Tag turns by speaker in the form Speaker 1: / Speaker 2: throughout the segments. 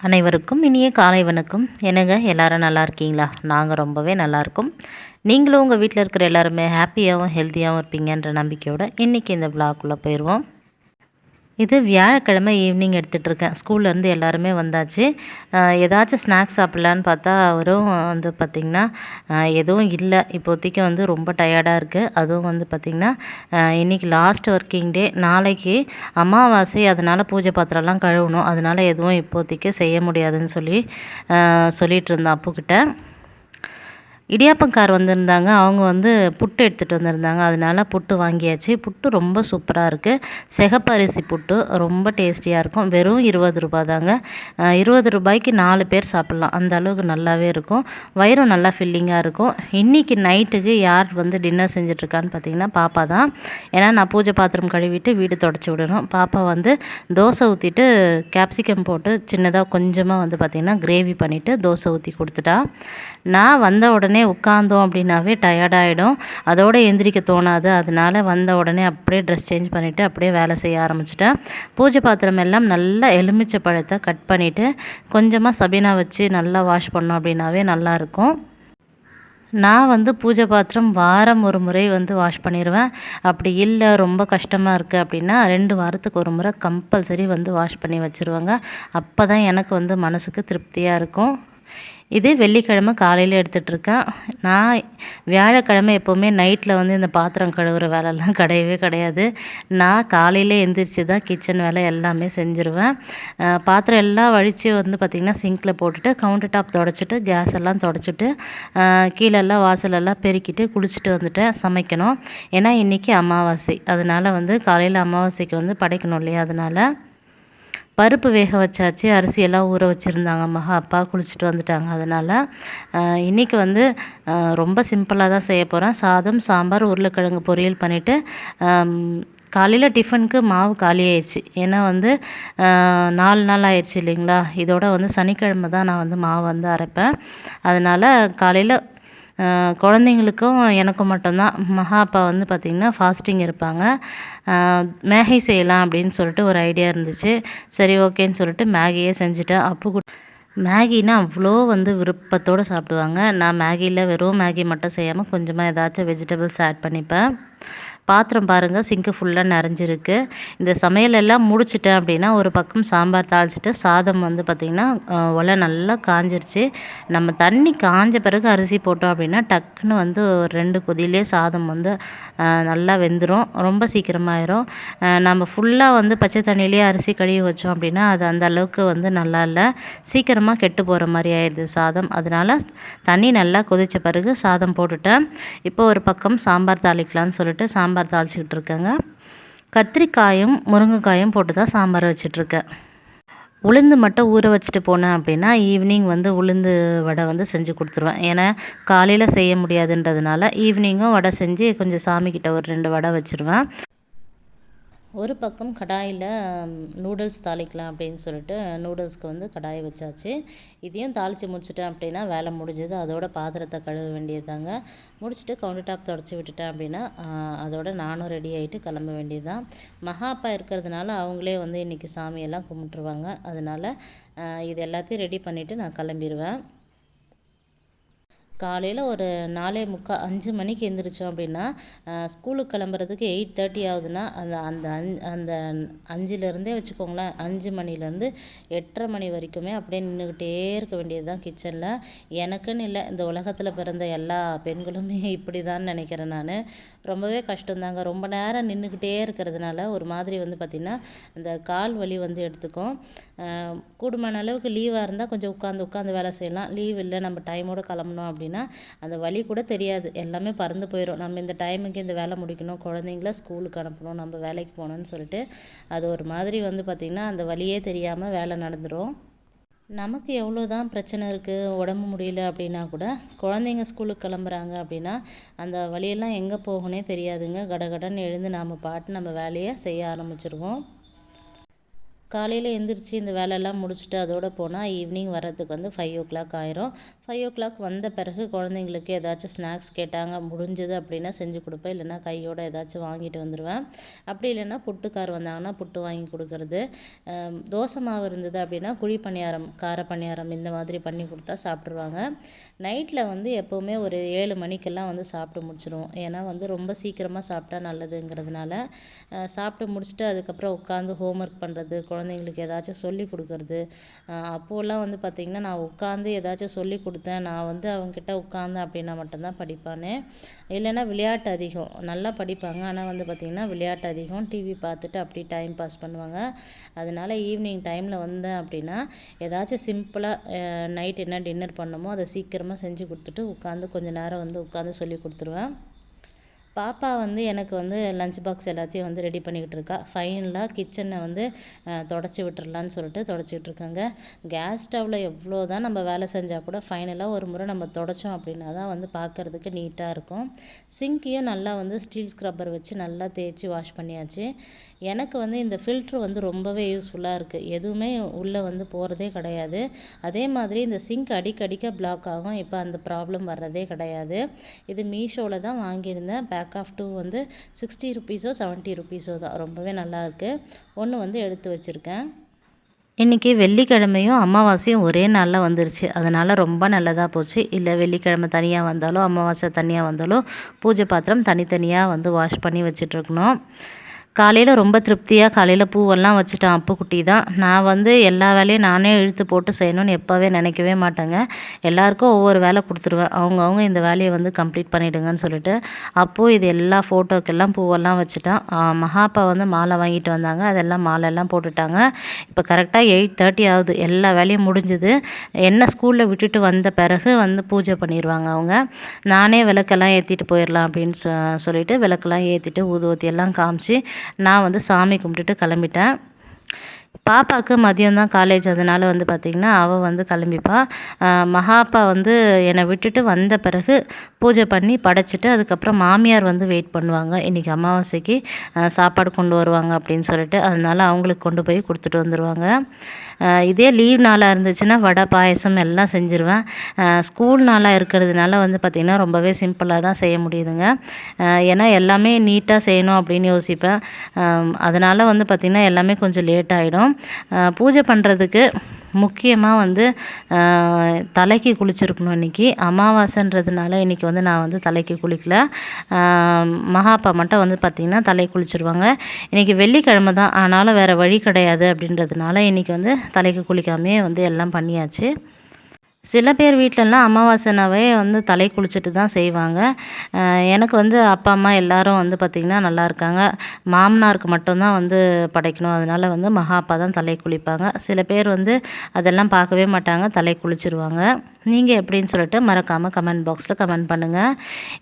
Speaker 1: அனைவருக்கும் இனிய காலை வணக்கம். என்னங்க எல்லாரும் நல்லா இருக்கீங்களா? நாங்கள் ரொம்பவே நல்லா இருக்கோம். நீங்களும் உங்கள் வீட்டில் இருக்கிற எல்லாருமே ஹாப்பியாகவும் ஹெல்த்தியாகவும் இருப்பீங்கன்ற நம்பிக்கையோடு இன்றைக்கி இந்த விழாக்குள்ளே போயிடுவோம் இது வியாழக்கிழமை ஈவினிங் எடுத்துகிட்டு இருக்கேன் ஸ்கூல்லேருந்து எல்லாருமே வந்தாச்சு. ஏதாச்சும் ஸ்நாக்ஸ் சாப்பிட்லான்னு பார்த்தா அவரும் வந்து பார்த்திங்கன்னா எதுவும் இல்லை. இப்போதைக்கு வந்து ரொம்ப டயர்டாக இருக்குது அதுவும் வந்து பார்த்திங்கன்னா இன்றைக்கி இன்னைக்கு லாஸ்ட் ஒர்க்கிங் டே நாளைக்கு அமாவாசை. அதனால் பூஜை பாத்திரம்லாம் கழுவணும். அதனால் எதுவும் இப்போதைக்கு செய்ய முடியாதுன்னு சொல்லி ஆஹ் இருந்தேன் அப்புக்கிட்ட. இடியாப்பங்கார் வந்திருந்தாங்க. அவங்க வந்து புட்டு எடுத்துகிட்டு வந்திருந்தாங்க. அதனால புட்டு வாங்கியாச்சு. புட்டு ரொம்ப சூப்பராக இருக்குது சிகப்பரிசி புட்டு. ரொம்ப டேஸ்டியாக இருக்கும். வெறும் இருபது ரூபா தாங்க இருபது ரூபாய்க்கு நாலு பேர் சாப்பிட்லாம். அந்த அளவுக்கு நல்லாவே இருக்கும். வயிறும் நல்லா ஃபில்லிங்காக இருக்கும். இன்றைக்கி நைட்டுக்கு யார் வந்து டின்னர் செஞ்சிட்ருக்கான்னு பார்த்தீங்கன்னா பாப்பா தான். ஏன்னா நான் பூஜை பாத்திரம் கழுவிட்டு வீடு தொடச்சி விடணும். பாப்பா வந்து தோசை ஊற்றிட்டு கேப்சிகம் போட்டு சின்னதாக கொஞ்சமாக வந்து பார்த்திங்கன்னா கிரேவி பண்ணிவிட்டு தோசை ஊற்றி கொடுத்துட்டா. நான் வந்த உடனே உடனே உட்காந்தோம் அப்படின்னாவே டயர்டாயிடும் அதோட எந்திரிக்க தோணாது. அதனால வந்த உடனே அப்படியே ட்ரெஸ் சேஞ்ச் பண்ணிவிட்டு அப்படியே வேலை செய்ய ஆரம்பிச்சிட்டேன். பூஜை பாத்திரம் எல்லாம் நல்லா எலுமிச்சை பழத்தை கட் பண்ணிவிட்டு கொஞ்சமாக சபீனா வச்சு நல்லா வாஷ் பண்ணோம் அப்படின்னாவே நல்லாயிருக்கும் நான் வந்து பூஜை பாத்திரம் வாரம் ஒரு முறை வந்து வாஷ் பண்ணிடுவேன் அப்படி இல்லை ரொம்ப கஷ்டமாக இருக்குது அப்படின்னா ரெண்டு வாரத்துக்கு ஒரு முறை கம்பல்சரி வந்து வாஷ் பண்ணி வச்சுருவாங்க. அப்போ தான் எனக்கு வந்து மனசுக்கு திருப்தியாக இருக்கும். இது வெள்ளிக்கிழமை காலையில் எடுத்துகிட்ருக்கேன் நான் வியாழக்கிழமை எப்போவுமே நைட்டில் வந்து இந்த பாத்திரம் கழுவுற வேலைலாம் கிடையவே கிடையாது. நான் காலையில் எந்திரிச்சு தான் கிச்சன் வேலை எல்லாமே செஞ்சுருவேன். பாத்திரம் எல்லாம் வழித்து வந்து பார்த்திங்கன்னா சிங்கில் போட்டுட்டு கவுண்டர் டாப் தொடச்சிட்டு கேஸ் எல்லாம் தொடச்சிட்டு கீழெல்லாம் வாசலெல்லாம் பெருக்கிட்டு குளிச்சுட்டு வந்துட்டேன் சமைக்கணும். ஏன்னா இன்றைக்கி அமாவாசை. அதனால் வந்து காலையில் அமாவாசைக்கு வந்து படைக்கணும் இல்லையா? அதனால் பருப்பு வேக வச்சாச்சு அரிசியெல்லாம் ஊற வச்சுருந்தாங்க. மகா அப்பா குளிச்சுட்டு வந்துட்டாங்க. அதனால் இன்றைக்கி வந்து ரொம்ப சிம்பிளாக தான் செய்ய போகிறேன் சாதம் சாம்பார் உருளைக்கிழங்கு பொரியல் பண்ணிவிட்டு காலையில் டிஃபனுக்கு மாவு காலி ஆயிடுச்சு. ஏன்னா வந்து நாலு நாள் ஆயிடுச்சு இல்லைங்களா? இதோட வந்து சனிக்கிழமை தான் நான் வந்து மாவு வந்து அரைப்பேன். அதனால் காலையில் குழந்தைங்களுக்கும் எனக்கும் மட்டும்தான். மகா அப்பா வந்து பார்த்திங்கன்னா ஃபாஸ்டிங் இருப்பாங்க. மேகி செய்யலாம் அப்படின்னு சொல்லிட்டு ஒரு ஐடியா இருந்துச்சு. சரி ஓகேன்னு சொல்லிட்டு மேகியே செஞ்சுட்டேன். அப்போ கூட மேகினா அவ்வளோ வந்து விருப்பத்தோடு சாப்பிடுவாங்க. நான் மேகியில் வெறும் மேகி மட்டும் செய்யாமல் கொஞ்சமாக ஏதாச்சும் வெஜிடபிள்ஸ் ஆட் பண்ணிப்பேன். பாத்திரம் பாருங்கள் சிங்க்கு ஃபுல்லாக நிறைஞ்சிருக்கு. இந்த சமையலெல்லாம் முடிச்சிட்டேன் அப்படின்னா ஒரு பக்கம் சாம்பார் தாளிச்சிட்டு சாதம் வந்து பார்த்திங்கன்னா ஒலை நல்லா காஞ்சிருச்சு. நம்ம தண்ணி காஞ்ச பிறகு அரிசி போட்டோம் அப்படின்னா டக்குன்னு வந்து ஒரு ரெண்டு கொதியிலே சாதம் வந்து நல்லா வெந்துடும் ரொம்ப சீக்கிரமாயிரும். நம்ம ஃபுல்லாக வந்து பச்சை தண்ணியிலே அரிசி கழுவி வச்சோம் அப்படின்னா அது அந்த அளவுக்கு வந்து நல்லா இல்லை. சீக்கிரமாக கெட்டு போகிற மாதிரி ஆயிடுது சாதம். அதனால் தண்ணி நல்லா கொதித்த பிறகு சாதம் போட்டுட்டேன். இப்போ ஒரு பக்கம் சாம்பார் தாளிக்கலாம்னு சொல்லிட்டு சாம்பார் தாளிச்சிக்கிட்டு இருக்கேங்க கத்திரிக்காயும் முருங்கைக்காயும் போட்டு தான் சாம்பார் வச்சிட்ருக்கேன். உளுந்து மட்டும் ஊற வச்சுட்டு போனேன் அப்படின்னா ஈவினிங் வந்து உளுந்து வடை வந்து செஞ்சு கொடுத்துருவேன். ஏன்னா காலையில் செய்ய முடியாதுன்றதுனால ஈவினிங்கும் வடை செஞ்சு கொஞ்சம் சாமிக்கிட்ட ஒரு ரெண்டு வடை வச்சுருவேன். ஒரு பக்கம் கடாயில் நூடுல்ஸ் தாளிக்கலாம் அப்படின்னு சொல்லிட்டு நூடுல்ஸ்க்கு வந்து கடாயை வச்சாச்சு. இதையும் தாளித்து முடிச்சிட்டேன் அப்படின்னா வேலை முடிஞ்சது. அதோட பாத்திரத்தை கழுவ வேண்டியதுதாங்க. முடிச்சுட்டு கவுண்டர் டாப் தொடச்சி விட்டுட்டேன் அப்படின்னா அதோட நானும் ரெடி ஆகிட்டு கிளம்ப வேண்டியதுதான். மகா அப்பா இருக்கிறதுனால அவங்களே வந்து இன்றைக்கி சாமியெல்லாம் கும்பிட்டுருவாங்க. அதனால் இது எல்லாத்தையும் ரெடி பண்ணிவிட்டு நான் கிளம்பிடுவேன் காலையில் ஒரு நாலே முக்கால் அஞ்சு மணிக்கு எழுந்திரிச்சோம் அப்படின்னா ஸ்கூலுக்கு கிளம்புறதுக்கு எயிட் தேர்ட்டி ஆகுதுன்னா அந்த அந்த அஞ் அந்த அஞ்சுலேருந்தே வச்சுக்கோங்களேன் அஞ்சு மணிலேருந்து எட்டரை மணி வரைக்குமே அப்படியே நின்றுக்கிட்டே இருக்க வேண்டியது தான் கிச்சனில். எனக்குன்னு இல்லை இந்த உலகத்தில் பிறந்த எல்லா பெண்களுமே இப்படி தான் நினைக்கிறேன் நான். ரொம்பவே கஷ்டம்தாங்க. ரொம்ப நேரம் நின்றுக்கிட்டே இருக்கிறதுனால ஒரு மாதிரி வந்து பார்த்திங்கன்னா இந்த கால் வலி வந்து எடுத்துக்கும். கூடுமான அளவுக்கு லீவாக இருந்தால் கொஞ்சம் உட்காந்து உட்காந்து வேலை செய்யலாம். லீவ் இல்லை நம்ம டைமோடு கிளம்பணும் அப்படின்னு அப்படின்னா அந்த வழி கூட தெரியாது. எல்லாமே பறந்து போயிடும் நம்ம இந்த டைமுக்கு இந்த வேலை முடிக்கணும் குழந்தைங்கள ஸ்கூலுக்கு அனுப்பணும் நம்ம வேலைக்கு போகணும்னு சொல்லிட்டு அது ஒரு மாதிரி வந்து பார்த்திங்கன்னா அந்த வழியே தெரியாமல் வேலை நடந்துடும் நமக்கு எவ்வளோ தான் பிரச்சனை இருக்குது உடம்பு முடியல அப்படின்னா கூட குழந்தைங்க ஸ்கூலுக்கு கிளம்புறாங்க அப்படின்னா அந்த வழியெல்லாம் எங்கே போகணே தெரியாதுங்க. கடகடன்னு எழுந்து நாம் பாட்டு நம்ம வேலையை செய்ய ஆரம்பிச்சிருவோம். காலையில் எழுந்திரிச்சு இந்த வேலையெல்லாம் முடிச்சுட்டு அதோடு போனால் ஈவினிங் வர்றதுக்கு வந்து ஃபைவ் ஓ கிளாக் ஆயிரும். ஃபைவ் ஓ கிளாக் வந்த பிறகு குழந்தைங்களுக்கு ஏதாச்சும் ஸ்நாக்ஸ் கேட்டாங்க முடிஞ்சது அப்படின்னா செஞ்சு கொடுப்பேன். இல்லைன்னா கையோட ஏதாச்சும் வாங்கிட்டு வந்துடுவேன் அப்படி இல்லைன்னா புட்டுக்கார் வந்தாங்கன்னா புட்டு வாங்கி கொடுக்குறது. தோசை மாவு இருந்தது அப்படின்னா குழி பணியாரம் கார பணியாரம் இந்த மாதிரி பண்ணி கொடுத்தா சாப்பிட்ருவாங்க நைட்டில் வந்து எப்போவுமே ஒரு ஏழு மணிக்கெல்லாம் வந்து சாப்பிட்டு முடிச்சிடுவோம் ஏன்னா வந்து ரொம்ப சீக்கிரமாக சாப்பிட்டா நல்லதுங்கிறதுனால சாப்பிட்டு முடிச்சுட்டு அதுக்கப்புறம் உட்காந்து ஹோம்ஒர்க் பண்ணுறது குழந்தைங்களுக்கு ஏதாச்சும் சொல்லி கொடுக்கறது. அப்போல்லாம் வந்து பார்த்திங்கன்னா நான் உட்காந்து ஏதாச்சும் சொல்லி கொடுத்தேன். நான் வந்து அவங்கக்கிட்ட உட்காந்தேன் அப்படின்னா மட்டும்தான் படிப்பானே. இல்லைன்னா விளையாட்டு அதிகம். நல்லா படிப்பாங்க. ஆனால் வந்து பார்த்திங்கன்னா விளையாட்டு அதிகம். டிவி பார்த்துட்டு அப்படி டைம் பாஸ் பண்ணுவாங்க. அதனால ஈவினிங் டைமில் வந்தேன் அப்படின்னா ஏதாச்சும் சிம்பிளாக நைட் என்ன டின்னர் பண்ணமோ அதை சீக்கிரமாக செஞ்சு கொடுத்துட்டு உட்காந்து கொஞ்சம் நேரம் வந்து உட்காந்து சொல்லி கொடுத்துருவேன். பாப்பா வந்து எனக்கு வந்து லஞ்ச் பாக்ஸ் எல்லாத்தையும் வந்து ரெடி பண்ணிக்கிட்டு இருக்கா ஃபைனலாக கிச்சனை வந்து தொடச்சி விட்டுறலான்னு சொல்லிட்டு தொடச்சிக்கிட்டு இருக்காங்க. கேஸ் ஸ்டவ்வில் எவ்வளோ தான் நம்ம வேலை செஞ்சால் கூட ஃபைனலாக ஒரு முறை நம்ம தொடச்சோம் அப்படின்னா தான் வந்து பார்க்குறதுக்கு நீட்டாக இருக்கும். சிங்கையும் நல்லா வந்து ஸ்டீல் ஸ்க்ரப்பர் வச்சு நல்லா தேய்ச்சி வாஷ் பண்ணியாச்சு. எனக்கு வந்து இந்த ஃபில்ட்ரு வந்து ரொம்பவே யூஸ்ஃபுல்லாக இருக்குது எதுவுமே உள்ளே வந்து போகிறதே கிடையாது. அதே மாதிரி இந்த சிங்க் அடிக்கடிக்க பிளாக் ஆகும். இப்போ அந்த ப்ராப்ளம் வர்றதே கிடையாது. இது மீஷோவில் தான் வாங்கியிருந்தேன். பேக் ஆஃப் டூ வந்து சிக்ஸ்டி ருபீஸோ செவன்ட்டி ருபீஸோ தான். ரொம்பவே நல்லா இருக்குது ஒன்று வந்து எடுத்து வச்சுருக்கேன். இன்றைக்கி வெள்ளிக்கிழமையும் அமாவாசையும் ஒரே நாளில் வந்துருச்சு. அதனால் ரொம்ப நல்லதாக போச்சு. இல்லை வெள்ளிக்கிழமை தனியாக வந்தாலும் அமாவாசை தனியாக வந்தாலும் பூஜை பாத்திரம் தனித்தனியாக வந்து வாஷ் பண்ணி வச்சிட்ருக்கணும் காலையில் ரொம்ப திருப்தியாக காலையில் பூவெல்லாம் வச்சுட்டேன். அப்புக்குட்டி தான். நான் வந்து எல்லா வேலையும் நானே இழுத்து போட்டு செய்யணும்னு எப்போவே நினைக்கவே மாட்டேங்க. எல்லாருக்கும் ஒவ்வொரு வேலை கொடுத்துருவேன். அவங்கவுங்க இந்த வேலையை வந்து கம்ப்ளீட் பண்ணிவிடுங்கன்னு சொல்லிட்டு அப்போது இது எல்லா ஃபோட்டோக்கெல்லாம் பூவெல்லாம் வச்சுட்டேன். மகாப்பா வந்து மாலை வாங்கிட்டு வந்தாங்க. அதெல்லாம் மாலையெல்லாம் போட்டுட்டாங்க. இப்போ கரெக்டாக எயிட் தேர்ட்டி ஆகுது. எல்லா வேலையும் முடிஞ்சுது. என்ன ஸ்கூலில் விட்டுட்டு வந்த பிறகு வந்து பூஜை பண்ணிடுவாங்க அவங்க. நானே விளக்கெல்லாம் ஏற்றிட்டு போயிடலாம் அப்படின்னு சொ சொல்லிட்டு விளக்கெல்லாம் ஏற்றிட்டு ஊதுவத்தி எல்லாம் காமிச்சு நான் வந்து சாமி கும்பிட்டுட்டு கிளம்பிட்டேன். பாப்பாவுக்கு மதியம் தான் காலேஜ் அதனால் வந்து பார்த்திங்கன்னா அவள் வந்து கிளம்பிப்பா. மகாப்பா வந்து என்னை விட்டுட்டு வந்த பிறகு பூஜை பண்ணி படைச்சிட்டு அதுக்கப்புறம் மாமியார் வந்து வெயிட் பண்ணுவாங்க. இன்றைக்கி அமாவாசைக்கு சாப்பாடு கொண்டு வருவாங்க அப்படின்னு சொல்லிட்டு அதனால அவங்களுக்கு கொண்டு போய் கொடுத்துட்டு வந்துடுவாங்க இதே லீவ் நாளாக இருந்துச்சுன்னா வடை பாயசம் எல்லாம் செஞ்சுருவேன். ஸ்கூல் நாளாக இருக்கிறதுனால வந்து பார்த்திங்கன்னா ரொம்பவே சிம்பிளாக தான் செய்ய முடியுதுங்க. ஏன்னா எல்லாமே நீட்டாக செய்யணும் அப்படின்னு யோசிப்பேன். அதனால் வந்து பார்த்திங்கன்னா எல்லாமே கொஞ்சம் லேட் ஆகிடும் பூஜை பண்ணுறதுக்கு முக்கியமாக வந்து தலைக்கு குளிச்சிருக்கணும் இன்றைக்கி அமாவாசைன்றதுனால இன்றைக்கி வந்து நான் வந்து தலைக்கு குளிக்கல. மகாப்பா மட்டும் வந்து பார்த்திங்கன்னா தலை குளிச்சிருவாங்க. இன்றைக்கி வெள்ளிக்கிழமை தான். ஆனாலும் வேறு வழி கிடையாது அப்படின்றதுனால இன்றைக்கி வந்து தலைக்கு குளிக்காமையே வந்து எல்லாம் பண்ணியாச்சு. சில பேர் வீட்டிலலாம் அமாவாசைனாவே வந்து தலை குளிச்சுட்டு தான் செய்வாங்க. எனக்கு வந்து அப்பா அம்மா எல்லாரும் வந்து பார்த்திங்கன்னா நல்லா இருக்காங்க. மாமனாருக்கு மட்டும்தான் வந்து படைக்கணும். அதனால வந்து மகா அப்பா தான் தலை குளிப்பாங்க. சில பேர் வந்து அதெல்லாம் பார்க்கவே மாட்டாங்க. தலை குளிச்சிருவாங்க. நீங்கள் எப்படின்னு சொல்லிட்டு மறக்காமல் கமெண்ட் பாக்ஸில் கமெண்ட் பண்ணுங்கள்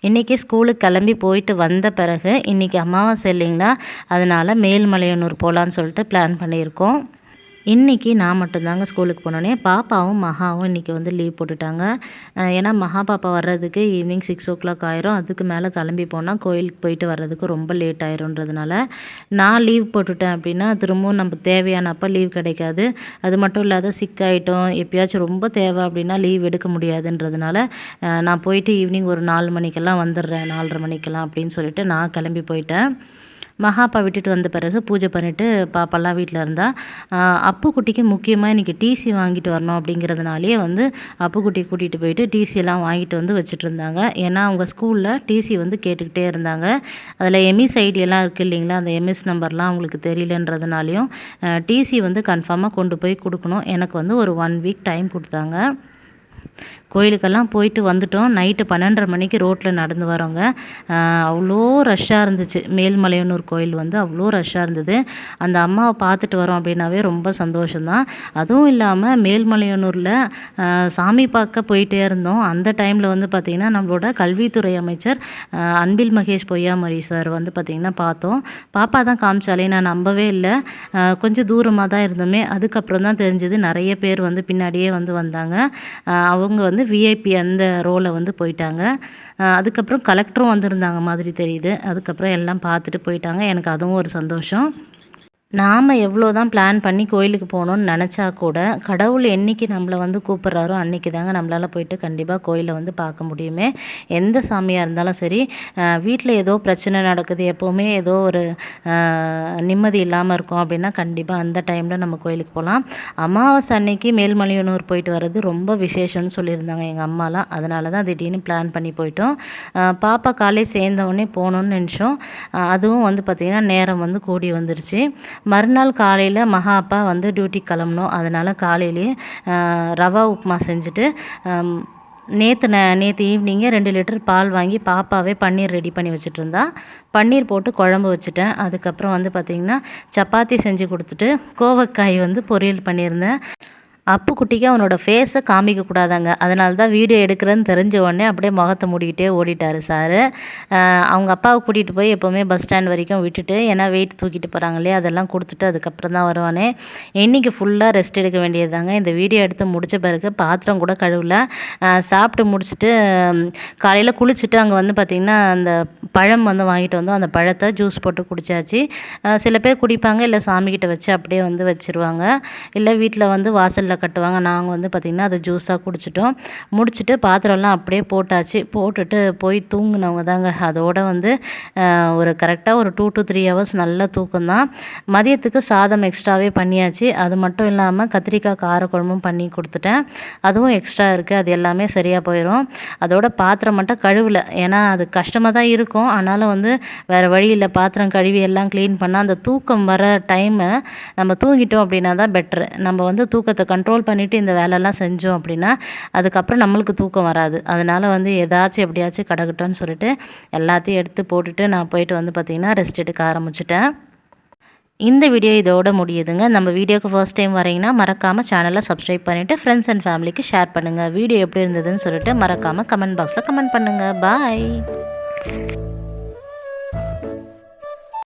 Speaker 1: இன்றைக்கி ஸ்கூலுக்கு கிளம்பி போயிட்டு வந்த பிறகு இன்றைக்கி அமாவாசை இல்லைங்களா? அதனால் மேல்மலையனூர் போகலான்னு சொல்லிட்டு பிளான் பண்ணியிருக்கோம். இன்றைக்கி நான் மட்டும்தாங்க ஸ்கூலுக்கு போனோன்னே பாப்பாவும் மகாவும் இன்றைக்கி வந்து லீவ் போட்டுட்டாங்க. ஏன்னா மகா பாப்பா வர்றதுக்கு ஈவினிங் சிக்ஸ் ஓ கிளாக் ஆயிரும். அதுக்கு மேலே கிளம்பி போனால் கோயிலுக்கு போயிட்டு வர்றதுக்கு ரொம்ப லேட் ஆயிரும்ன்றதுனால நான் லீவ் போட்டுட்டேன் அப்படின்னா திரும்பவும் நம்ம தேவையானப்போ லீவ் கிடைக்காது. அது மட்டும் இல்லாத சிக் ஆகிட்டோம் எப்பயாச்சும் ரொம்ப தேவை அப்படின்னா லீவ் எடுக்க முடியாதுன்றதுனால நான் போயிட்டு ஈவினிங் ஒரு நாலு மணிக்கெல்லாம் வந்துடுறேன் நாலரை மணிக்கெல்லாம் அப்படின்னு சொல்லிட்டு நான் கிளம்பி போயிட்டேன். மகாப்பா விட்டுட்டு வந்த பிறகு பூஜை பண்ணிவிட்டு பாப்பாலாம் வீட்டில் இருந்தால் அப்பு குட்டிக்கு முக்கியமாக இன்றைக்கி டிசி வாங்கிட்டு வரணும் அப்படிங்கிறதுனாலே வந்து அப்பு குட்டி கூட்டிகிட்டு போயிட்டு டிசி எல்லாம் வாங்கிட்டு வந்து வச்சுட்டு இருந்தாங்க. ஏன்னா அவங்க ஸ்கூலில் டிசி வந்து கேட்டுக்கிட்டே இருந்தாங்க. அதில் எம்இஸ் ஐடியெல்லாம் இருக்குது இல்லைங்களா? அந்த எம்எஸ் நம்பர்லாம் அவங்களுக்கு தெரியலன்றதுனாலையும் டிசி வந்து கன்ஃபார்மாக கொண்டு போய் கொடுக்கணும். எனக்கு வந்து ஒரு ஒன் வீக் டைம் கொடுத்தாங்க. கோயிலுக்கெல்லாம் போயிட்டு வந்துட்டோம். நைட்டு பன்னெண்டரை மணிக்கு ரோட்டில் நடந்து வரோங்க. அவ்வளோ ரஷ்ஷாக இருந்துச்சு. மேல்மலையனூர் கோயில் வந்து அவ்வளோ ரஷ்ஷாக இருந்தது. அந்த அம்மாவை பார்த்துட்டு வரோம் அப்படின்னாவே ரொம்ப சந்தோஷம்தான். அதுவும் இல்லாமல் மேல்மலையனூரில் சாமி பார்க்க போயிட்டே இருந்தோம். அந்த டைமில் வந்து பார்த்திங்கன்னா நம்மளோட கல்வித்துறை அமைச்சர் அன்பில் மகேஷ் பொய்யாமொழி சார் வந்து பார்த்திங்கன்னா பார்த்தோம். பாப்பா தான் காமிச்சாலே நான் நம்பவே இல்லை. கொஞ்சம் தூரமாக தான் இருந்தோமே. அதுக்கப்புறம் தான் தெரிஞ்சது நிறைய பேர் வந்து பின்னாடியே வந்து வந்தாங்க. அவங்க வந்து விஐபி அந்த ரோலை வந்து போயிட்டாங்க. அதுக்கப்புறம் கலெக்டரும் வந்திருந்தாங்க மாதிரி தெரியுது. அதுக்கப்புறம் எல்லாம் பார்த்துட்டு போயிட்டாங்க. எனக்கு அதுவும் ஒரு சந்தோஷம். நாம் எவ்வளோ தான் பிளான் பண்ணி கோயிலுக்கு போகணுன்னு நினச்சா கூட கடவுள் என்றைக்கு நம்மளை வந்து கூப்பிட்றாரோ அன்றைக்கி தாங்க நம்மளால் போயிட்டு கண்டிப்பாக கோயிலை வந்து பார்க்க முடியுமே. எந்த சாமியாக இருந்தாலும் சரி வீட்டில் ஏதோ பிரச்சனை நடக்குது எப்போவுமே ஏதோ ஒரு நிம்மதி இல்லாமல் இருக்கும் அப்படின்னா கண்டிப்பாக அந்த டைமில் நம்ம கோயிலுக்கு போகலாம். அமாவாசை அன்னைக்கு மேல்மலையனூர் போயிட்டு வர்றது ரொம்ப விசேஷம்னு சொல்லியிருந்தாங்க எங்கள் அம்மாலாம். அதனால தான் திடீர்னு பிளான் பண்ணி போயிட்டோம். பாப்பா காலையில் சேர்ந்தவொடனே போகணுன்னு நினச்சோம். அதுவும் வந்து பார்த்திங்கன்னா நேரம் வந்து கூடி வந்துருச்சு. மறுநாள் காலையில் மகா அப்பா வந்து டியூட்டிக்கு கிளம்பணும். அதனால் காலையிலேயே ரவா உப்புமா செஞ்சுட்டு நேற்று ந நேற்று ஈவினிங்கே ரெண்டு லிட்டர் பால் வாங்கி பாப்பாவே பன்னீர் ரெடி பண்ணி வச்சுட்டு இருந்தா பன்னீர் போட்டு குழம்பு வச்சுட்டேன். அதுக்கப்புறம் வந்து பார்த்திங்கன்னா சப்பாத்தி செஞ்சு கொடுத்துட்டு கோவக்காய் வந்து பொரியல் பண்ணியிருந்தேன். அப்பு குட்டிக்கு அவனோட ஃபேஸை காமிக்கக்கூடாதாங்க. அதனால தான் வீடியோ எடுக்கிறேன்னு தெரிஞ்ச உடனே அப்படியே முகத்தை மூடிக்கிட்டே ஓடிட்டார் சார். அவங்க அப்பாவை கூட்டிகிட்டு போய் எப்போவுமே பஸ் ஸ்டாண்ட் வரைக்கும் விட்டுட்டு ஏன்னா வெயிட் தூக்கிட்டு போகிறாங்க இல்லையா அதெல்லாம் கொடுத்துட்டு அதுக்கப்புறம் தான் வருவானே. இன்றைக்கி ஃபுல்லாக ரெஸ்ட் எடுக்க வேண்டியதுதாங்க. இந்த வீடியோ எடுத்து முடித்த பிறகு பாத்திரம் கூட கழுவல. சாப்பிட்டு முடிச்சுட்டு காலையில் குளிச்சுட்டு அங்கே வந்து பார்த்திங்கன்னா அந்த பழம் வந்து வாங்கிட்டு வந்தோம். அந்த பழத்தை ஜூஸ் போட்டு குடித்தாச்சு சில பேர் குடிப்பாங்க இல்லை சாமிக்கிட்ட வச்சு அப்படியே வந்து வச்சுருவாங்க. இல்லை வீட்டில் வந்து வாசலில் கட்டுவாங்க. நாங்கள் வந்து பார்த்திங்கன்னா அதை ஜூஸாக குடிச்சிட்டோம். முடிச்சுட்டு பாத்திரம்லாம் அப்படியே போட்டாச்சு. போட்டுட்டு போய் தூங்கினவங்க தாங்க. அதோட வந்து ஒரு கரெக்டாக ஒரு டூ டு த்ரீ ஹவர்ஸ் நல்ல தூக்கம் தான் மதியத்துக்கு சாதம் எக்ஸ்ட்ராவே பண்ணியாச்சு. அது மட்டும் இல்லாமல் கத்திரிக்காய் காரக்குழம்பும் பண்ணி கொடுத்துட்டேன். அதுவும் எக்ஸ்ட்ரா இருக்குது அது எல்லாமே சரியாக போயிடும் அதோட பாத்திரம் மட்டும் கழுவல. ஏன்னா அது கஷ்டமாக தான் இருக்கும். ஆனாலும் வந்து வேறு வழியில் பாத்திரம் கழுவி எல்லாம் க்ளீன் பண்ணால் அந்த தூக்கம் வர டைமை நம்ம தூங்கிட்டோம் அப்படின்னா தான் பெட்ரு நம்ம வந்து தூக்கத்தை கண் கண்ட்ரோல் பண்ணிவிட்டு இந்த வேலைலாம் செஞ்சோம் அப்படின்னா அதுக்கப்புறம் நம்மளுக்கு தூக்கம் வராது. அதனால் வந்து ஏதாச்சும் எப்படியாச்சும் கடகட்டோன்னு சொல்லிட்டு எல்லாத்தையும் எடுத்து போட்டுட்டு நான் போயிட்டு வந்து பார்த்திங்கன்னா ரெஸ்ட் எடுக்க ஆரம்பிச்சிட்டேன். இந்த வீடியோ இதோட முடியுதுங்க. நம்ம வீடியோக்கு ஃபர்ஸ்ட் டைம் வரீங்கன்னா மறக்காமல் சேனலை சப்ஸ்கிரைப் பண்ணிவிட்டு ஃப்ரெண்ட்ஸ் அண்ட் ஃபேமிலிக்கு ஷேர் பண்ணுங்கள் வீடியோ எப்படி இருந்ததுன்னு சொல்லிட்டு மறக்காமல் கமெண்ட் பாக்ஸில் கமெண்ட் பண்ணுங்கள் பாய்